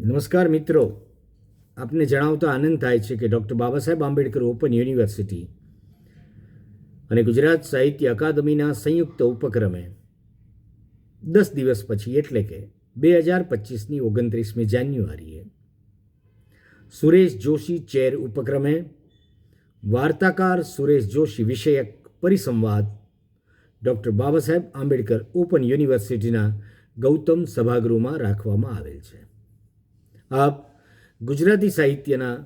નમસ્કાર મિત્રો. આપને જણાવતા આનંદ થાય છે કે doctor Baba Saheb Ambedkar open university અને ગુજરાત સાહિત્ય અકાદમીના સંયુક્ત ઉપક્રમે દસ દિવસ પછી એટલે કે બે હજાર પચીસની ઓગણત્રીસમી જાન્યુઆરીએ સુરેશ જોશી ચેર ઉપક્રમે વાર્તાકાર સુરેશ જોશી વિષયક પરિસંવાદ ડૉક્ટર બાબા સાહેબ આંબેડકર ઓપન યુનિવર્સિટીના ગૌતમ સભાગૃહમાં રાખવામાં આવેલ છે. આપ ગુજરાતી સાહિત્યના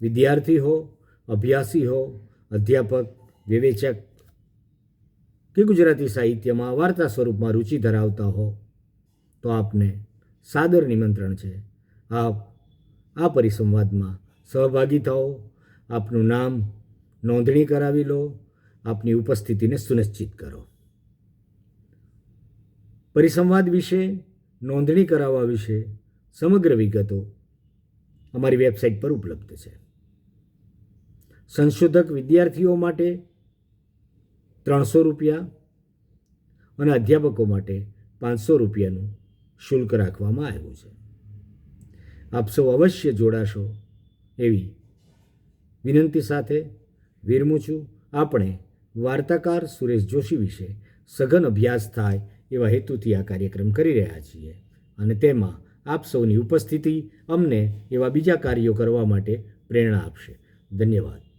વિદ્યાર્થી હો, અભ્યાસી હો, અધ્યાપક, વિવેચક કે ગુજરાતી સાહિત્યમાં વાર્તા સ્વરૂપમાં રુચિ ધરાવતા હો, તો આપને સાદર નિમંત્રણ છે. આપ આ પરિસંવાદમાં સહભાગી થાઓ, આપનું નામ નોંધણી કરાવી લો, આપની ઉપસ્થિતિને સુનિશ્ચિત કરો. પરિસંવાદ વિશે, નોંધણી કરાવવા વિશે સમગ્ર વિગતો અમારી વેબસાઇટ પર ઉપલબ્ધ છે. સંશોધક વિદ્યાર્થીઓ માટે ત્રણસો રૂપિયા અને અધ્યાપકો માટે પાંચસો રૂપિયાનું શુલ્ક રાખવામાં આવ્યું છે. આપ સૌ અવશ્ય જોડાશો એવી વિનંતી સાથે વિરમું છું. આપણે વાર્તાકાર સુરેશ જોશી વિશે સઘન અભ્યાસ થાય એવા હેતુથી આ કાર્યક્રમ કરી રહ્યા છીએ અને તેમાં આપ સૌની ઉપસ્થિતિ અમને એવા બીજા કાર્યો કરવા માટે પ્રેરણા આપશે. ધન્યવાદ.